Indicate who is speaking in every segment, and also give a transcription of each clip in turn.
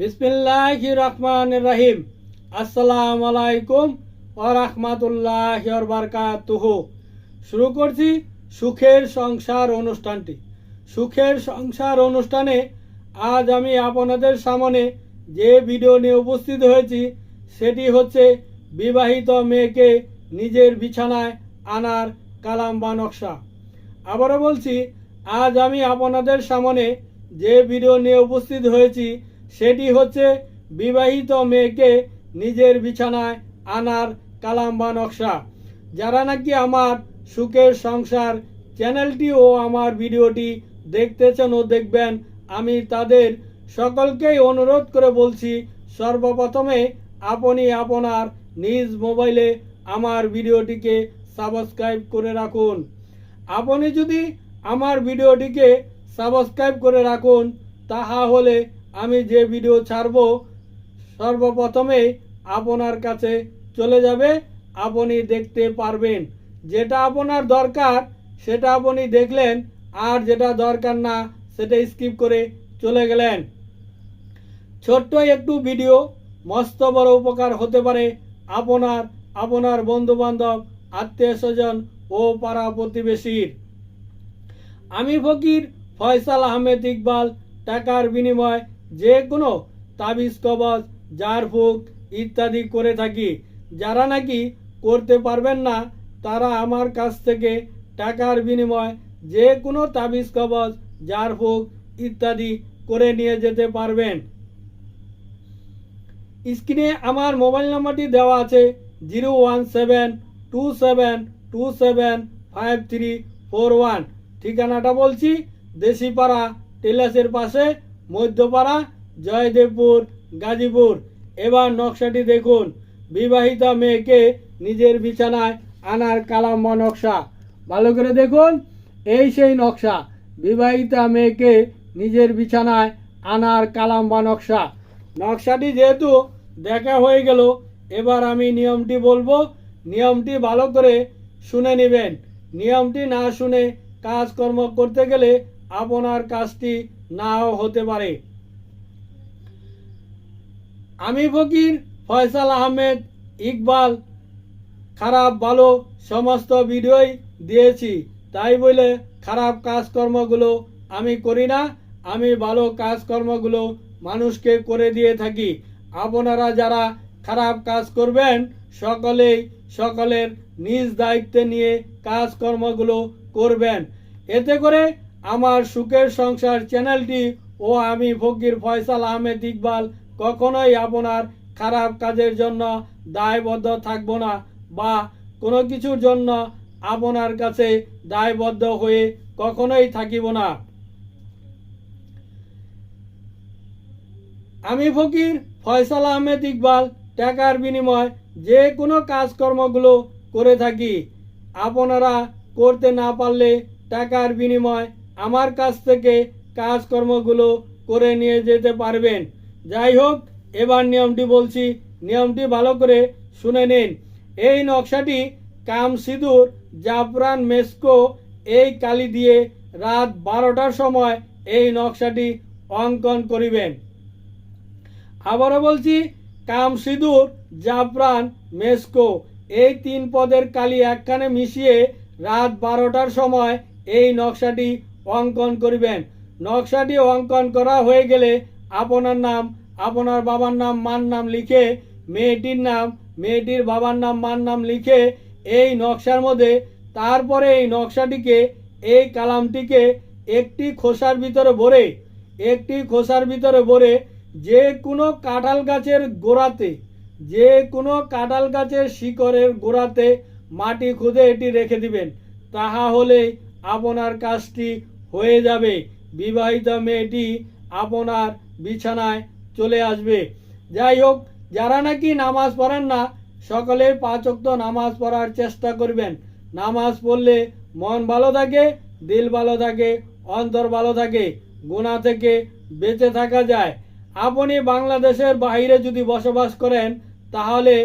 Speaker 1: বিসমিল্লাহ রহমান রাহিম। আসসালাম আলাইকুম ও রহমাতুল্লাহ বারকাতুহ। শুরু করছি সুখের সংসার অনুষ্ঠানটি। সুখের সংসার অনুষ্ঠানে আজ আমি আপনাদের সামনে যে ভিডিও নিয়ে উপস্থিত হয়েছি, সেটি হচ্ছে বিবাহিত মেয়েকে নিজের বিছানায় আনার কালাম বা নকশা। আবারও বলছি, আজ আমি আপনাদের সামনে যে ভিডিও নিয়ে উপস্থিত হয়েছি সেটি হচ্ছে বিবাহিত মেয়েকে নিজের বিছানায় আনার কালাম বা নকশা। যারা নাকি আমার সুখের সংসার চ্যানেলটি ও আমার ভিডিওটি দেখতেছেন ও দেখবেন, আমি তাদের সকলকেই অনুরোধ করে বলছি, সর্বপ্রথমে আপনি আপনার নিজ মোবাইলে আমার ভিডিওটিকে সাবস্ক্রাইব করে রাখুন। আপনি যদি আমার ভিডিওটিকে সাবস্ক্রাইব করে রাখুন, তাহা হলে আমি যে ভিডিও ছাড়ব, সর্বপ্রথমে আপনার কাছে চলে যাবে, আপনি দেখতে পারবেন। যেটা আপনার দরকার, সেটা আপনি দেখলেন, আর যেটা দরকার না, সেটা স্কিপ করে চলে গেলেন। ছোট্ট একটু ভিডিও মস্ত বড় উপকার হতে পারে আপনার আপনার বন্ধু বান্ধব আত্মীয় স্বজন ও পাড়া প্রতিবেশীর। আমি ফকির ফয়সাল আহমেদ ইকবাল, টাকার বিনিময় যে কোনো তাবিজ, কবজ জারফুক ইত্যাদি করে থাকি। যারা নাকি করতে পারবেন না, তারা আমার কাছ থেকে টাকার বিনিময় যে কোনো তাবিজ, কবজ জারফুক ইত্যাদি করে নিয়ে যেতে পারবেন। স্ক্রিনে আমার মোবাইল নাম্বারটি দেওয়া আছে zero one seven two seven two seven five three four one. ঠিকানাটা বলছি দেশিপাড়া টেলাসের পাশে মধ্যপাড়া, জয়দেবপুর, গাজীপুর। এবার নকশাটি দেখুন। বিবাহিতা মেয়েকে নিজের বিছানায় আনার কালাম বা নকশা। ভালো করে দেখুন, এই সেই নকশা। বিবাহিতা মেয়েকে নিজের বিছানায় আনার কালাম বা নকশা। নকশাটি যেহেতু দেখা হয়ে গেল, এবার আমি নিয়মটি বলব। নিয়মটি ভালো করে শুনে নেবেন। নিয়মটি না শুনে কাজকর্ম করতে গেলে আপনার কাজটি নাও হতে পারে। আমি ফকির ফয়সাল আহমেদ ইকবাল, খারাপ ভালো সমস্ত ভিডিওই দিয়েছি, তাই বলে খারাপ কাজকর্মগুলো আমি করি না, আমি ভালো কাজকর্মগুলো মানুষকে করে দিয়ে থাকি। আপনারা যারা খারাপ কাজ করবেন, সকলেই সকলের নিজ দায়িত্বে নিয়ে কাজকর্মগুলো করবেন। এতে করে আমার সুখের সংসার চ্যানেলটি ও আমি ফকির ফয়সাল আহমেদ ইকবাল। কখনোই আপনার খারাপ কাজের জন্য দায়বদ্ধ থাকব না বা কোনো কিছুর জন্য আপনার কাছে দায়বদ্ধ হয়ে কখনোই থাকিব না। আমি ফকির ফয়সাল আহমেদ ইকবাল, টাকার বিনিময় যে কোনো কাজকর্মগুলো করে থাকি। আপনারা করতে না পারলে টাকার বিনিময় আমার কাছ থেকে কাজকর্মগুলো করে নিয়ে যেতে পারবেন। যাই হোক, এবার নিয়মটি বলছি। নিয়মটি ভালো করে শুনে নিন। এই নকশাটি কাম সিঁদুর জাফরান মেস্কো এই কালি দিয়ে রাত বারোটার সময় এই নকশাটি অঙ্কন করিবেন। আবারও বলছি কাম সিঁদুর জাফরান মেস্কো এই তিন পদের কালি একখানে মিশিয়ে রাত বারোটার সময় এই নকশাটি অঙ্কন করিবেন। নকশাটি অঙ্কন করা হয়ে গেলে আপনার নাম, আপনার বাবার নাম, মার নাম লিখে, মেয়েটির নাম, মেয়েটির বাবার নাম, মার নাম লিখে এই নকশার মধ্যে, তারপরে এই নকশাটিকে, এই কালামটিকে একটি খোসার ভিতরে ভরে, একটি খোসার ভিতরে ভরে যে কোনো কাঁঠাল গাছের গোড়াতে, যে কোনো কাঁঠাল গাছের শিকড়ের গোড়াতে মাটি খুদে এটি রেখে দিবেন। তাহা হলে আপনার কাজটি হয়ে যাবে। বিবাহিত মেয়েটি আপনার বিছানায় চলে আসবে। যাই হোক, যারা নাকি নামাজ পড়েন না সকলে পাঁচক্ত নামাজ পড়ার চেষ্টা করবেন। নামাজ পড়লে মন ভালো থাকে, দিল ভালো থাকে, অন্তর ভালো থাকে গুণা থেকে বেঁচে থাকা যায়। আপনি বাংলাদেশের বাইরে যদি বসবাস করেন, তাহলে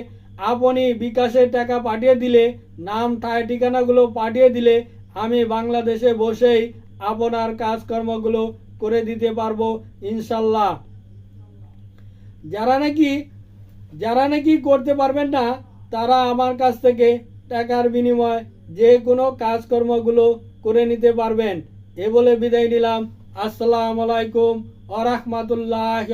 Speaker 1: আপনি বিকাশের টাকা পাঠিয়ে দিলে, নাম ঠায় ঠিকানাগুলো পাঠিয়ে দিলে, আমি বাংলাদেশে বসেই আপনার কাজকর্মগুলো করে দিতে পারব, ইনশাল্লাহ। যারা নাকি যারা নাকি করতে পারবেন না, তারা আমার কাছ থেকে টাকার বিনিময় যে কোনো কাজকর্মগুলো করে নিতে পারবেন। এ বলে বিদায় নিলাম। আসসালামু আলাইকুম আ রহমতুল্লাহ